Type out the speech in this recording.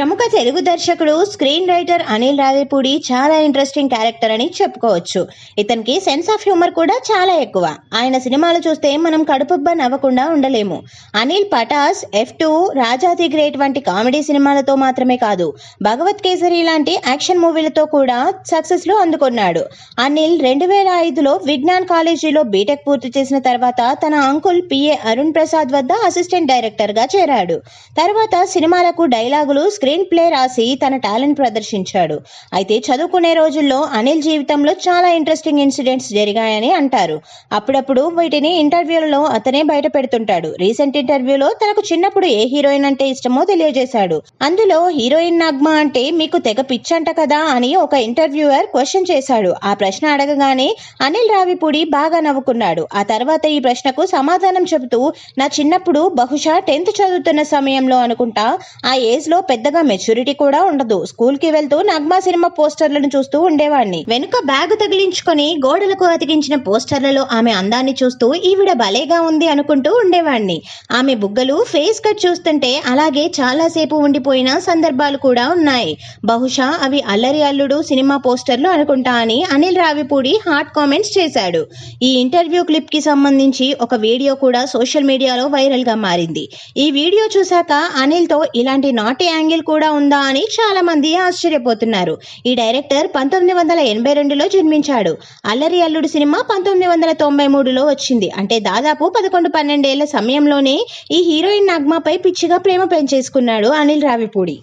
ప్రముఖ తెలుగు దర్శకుడు screen writer Anil Ravipudi చాలా ఇంట్రెస్టింగ్ క్యారెక్టర్ అని చెప్పుకోవచ్చు. ఇతనికి సెన్స్ ఆఫ్ హ్యూమర్ కూడా చాలా ఎక్కువ. ఆయన సినిమాలు చూస్తే మనం కడుపుబ్బ నవ్వకుండా ఉండలేము. Anil Pataas F two Raja the great వంటి కామెడీ సినిమాలతో మాత్రమే కాదు భగవత్ కేసరి లాంటి యాక్షన్ మూవీలతో కూడా సక్సెస్లో అందుకున్నాడు. అనిల్ రెండు వేల ఐదులో విజ్ఞాన్ కాలేజీలో బీటెక్ పూర్తి చేసిన తర్వాత తన అంకుల్ పిఏ అరుణ్ ప్రసాద్ వద్ద అసిస్టెంట్ డైరెక్టర్గా చేరాడు. తర్వాత సినిమాలకు డైలాగులు స్క్రీన్ ప్లే రాసి తన టాలెంట్ ప్రదర్శించాడు. అయితే చదువుకునే రోజుల్లో అనిల్ జీవితంలో చాలా ఇంట్రెస్టింగ్ ఇన్సిడెంట్స్ జరిగాయని అంటారు. అప్పుడప్పుడు వీటిని ఇంటర్వ్యూలలో అతనే బయట పెడుతుంటాడు. రీసెంట్ ఇంటర్వ్యూలో తనకు చిన్నప్పుడు ఏ హీరోయిన్ అంటే ఇష్టమో తెలియజేశాడు. అందులో హీరోయిన్ నగ్మ అంటే మీకు తెగ పిచ్చంట కదా అని ఒక ఇంటర్వ్యూయర్ క్వశ్చన్ చేశాడు. ఆ ప్రశ్న అడగగానే అనిల్ రావిపూడి బాగా నవ్వుకున్నాడు. ఆ తర్వాత ఈ ప్రశ్నకు సమాధానం చెబుతూ నా చిన్నప్పుడు బహుశా టెన్త్ చదువుతున్న సమయంలో అనుకుంటా ఆ ఏజ్లో అంతగా మెచ్యూరిటీ కూడా ఉండదు. స్కూల్కి వెళ్తూ నగ్మా సినిమా పోస్టర్లను చూస్తూ ఉండేవాడిని వెనుక బ్యాగ్ తగిలించుకొని గోడలకు అతికించిన పోస్టర్లలో ఆమె అందాన్ని చూస్తూ ఈవిడ భలేగా ఉంది అనుకుంటూ ఉండేవాడిని ఆమె బుగ్గలు ఫేస్ కట్ చూస్తుంటే అలాగే చాలాసేపు ఉండిపోయిన సందర్భాలు కూడా ఉన్నాయి. బహుశా అవి అల్లరి అల్లుడు సినిమా పోస్టర్లు అనుకుంటా అని అనిల్ రావిపూడి హాట్ కామెంట్స్ చేశాడు. ఈ ఇంటర్వ్యూ క్లిప్కి సంబంధించి ఒక వీడియో కూడా సోషల్ మీడియాలో వైరల్గా మారింది. ఈ వీడియో చూశాక అనిల్తో ఇలాంటి నాటి యాంగిల్ కూడా ఉందా అని చాలా మంది ఆశ్చర్యపోతున్నారు. ఈ డైరెక్టర్ పంతొమ్మిది వందల ఎనభై రెండులో జన్మించాడు. అల్లరి అల్లుడు సినిమా పంతొమ్మిది వందల తొంభై మూడులో వచ్చింది. అంటే దాదాపు పదకొండు పన్నెండేళ్ళ సమయంలోనే ఈ హీరోయిన్ నగ్మాపై పిచ్చిగా ప్రేమ పెంచేసుకున్నాడు అనిల్ రావిపూడి.